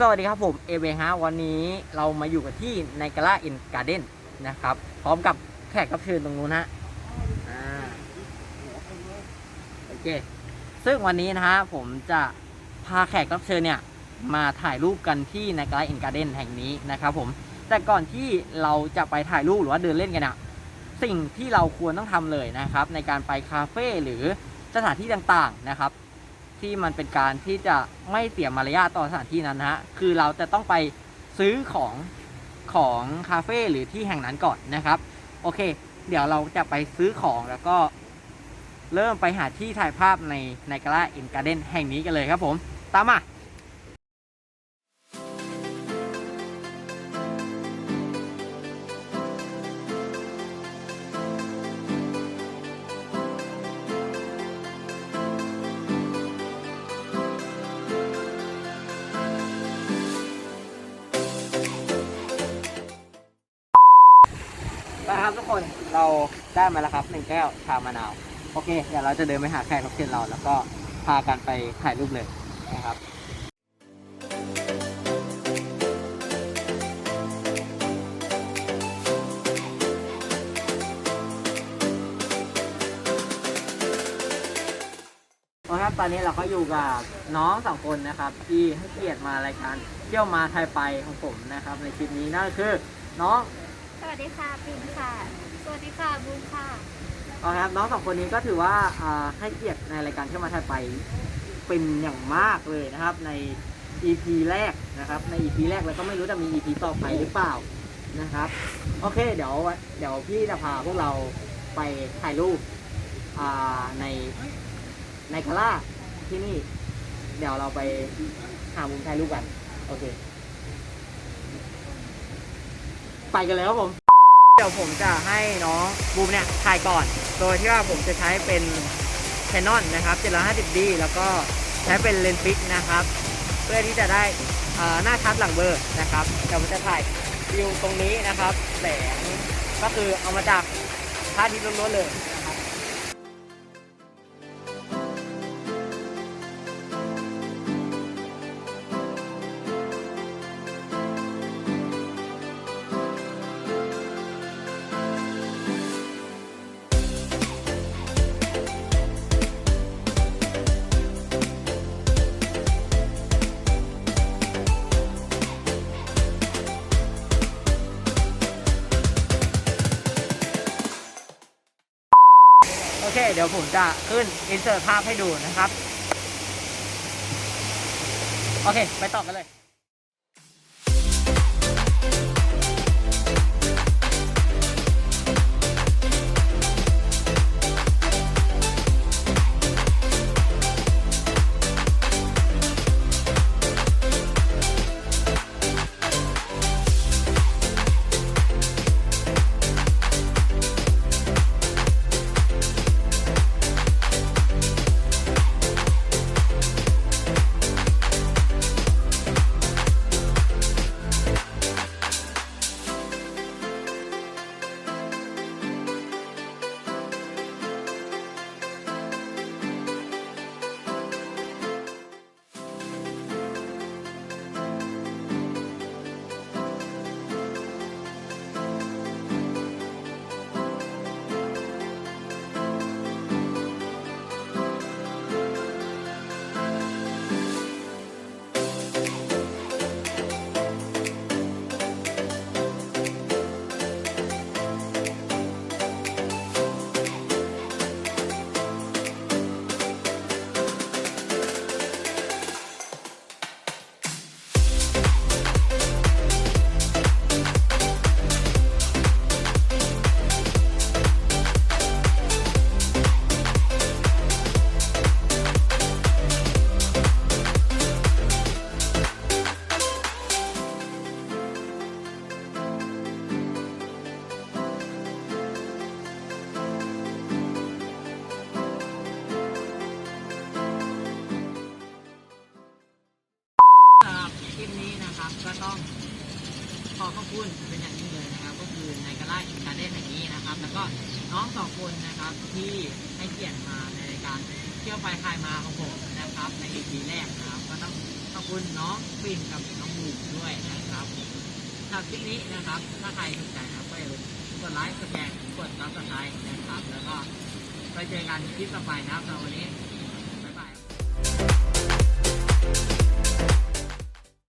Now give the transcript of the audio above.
สวัสดีครับผมเอเวฮะวันนี้เรามาอยู่กันที่ในกาล่าอินการ์เด้นนะครับ พร้อมกับแขกรับเชิญตรงนู้นฮะอ่าโอเค ซึ่งวันนี้นะฮะผมจะพาแขกรับเชิญเนี่ย มาถ่ายรูปกันที่ในกาล่าอินการ์เด้นแห่งนี้นะครับผมแต่ก่อนที่เราจะไปถ่ายรูปหรือว่าเดินเล่นกันเนี่ยสิ่งที่เราควรต้องทำเลยนะครับ ในการไปคาเฟ่หรือสถานที่ต่างๆนะครับ ที่มันเป็นการที่จะไม่เสียมารยาทต่อสถานที่นั้นนะฮะคือเราจะต้องไปซื้อของของคาเฟ่หรือที่แห่งนั้นก่อนนะครับ โอเค เดี๋ยวเราจะไปซื้อของแล้วก็เริ่มไปหาที่ถ่ายภาพในในกาลาอินการ์เด้นแห่งนี้กันเลยครับผม ตามมา นะครับทุกคนเราได้มาแล้วครับหนึ่งแก้วชามะนาว โอเค เดี๋ยวเราจะเดินไปหาแขกรับเชิญเรา แล้วก็พากันไปถ่ายรูปเลยนะครับโอเครับตอนนี้เราก็อยู่กับน้องสองคนนะครับ ที่ให้เกียรติมารายการเที่ยวมาไทยไปของผมนะครับ ในคลิปนี้นั่นก็คือน้อง สวัสดีค่ะปิ่นค่ะ สวัสดีค่ะบูมค่ะ เอาละครับน้องสองคนนี้ก็ถือว่าอ่าให้เกียรติในรายการเที่ยวมาไทยไปเป็นอย่างมากเลยนะครับใน EP แรกนะครับใน EP แรกแล้วก็ไม่รู้จะมี EP ต่อไปหรือเปล่านะครับโอเคเดี๋ยวเดี๋ยวพี่จะพาพวกเราไปถ่ายรูปอ่าในในคาร่าที่นี่ เดี๋ยวเราไปหามุมถ่ายรูปกันโอเค ไปกันเลยครับผม เดี๋ยวผมจะให้น้องบูมเนี่ยถ่ายก่อน โดยที่ว่าผมจะใช้เป็น Canon นะครับ 750D แล้วก็ใช้เป็นเลนส์ฟิกนะครับ เพื่อที่จะได้อ่าหน้าชัดหลังเบอร์นะครับเดี๋ยวผมจะถ่ายวิวตรงนี้นะครับแสงก็คือเอามาจากพระอาทิตย์ล้วนๆเลย เค เดี๋ยวผมจะขึ้นอินเสิร์ตภาพให้ดูนะครับ โอเค ไปต่อกันเลย องขอขอบคุณเป็นอย่างยิ่งเลยนะครับ ก็คือในกระไาอินการ์เด้นแห่งนี้นะครับ แล้วก็น้องสองคนนะครับที่ให้เกียรติมาในการเที่ยวไปคายมาของผมนะครับ ในอีพีแรกนะครับ ก็ต้องขอบคุณน้องปิ่นกับน้องบูมด้วยนะครับสำหรับคลิปนี้นะครับ ถ้าใครสนใจครับก็อย่าลืมกดไลค์กดแชร์กดซับสไครต์นะครับ แล้วก็ไปเจอกันคลิปต่อไปนะครับสำหรับวันนี้บ๊ายบาย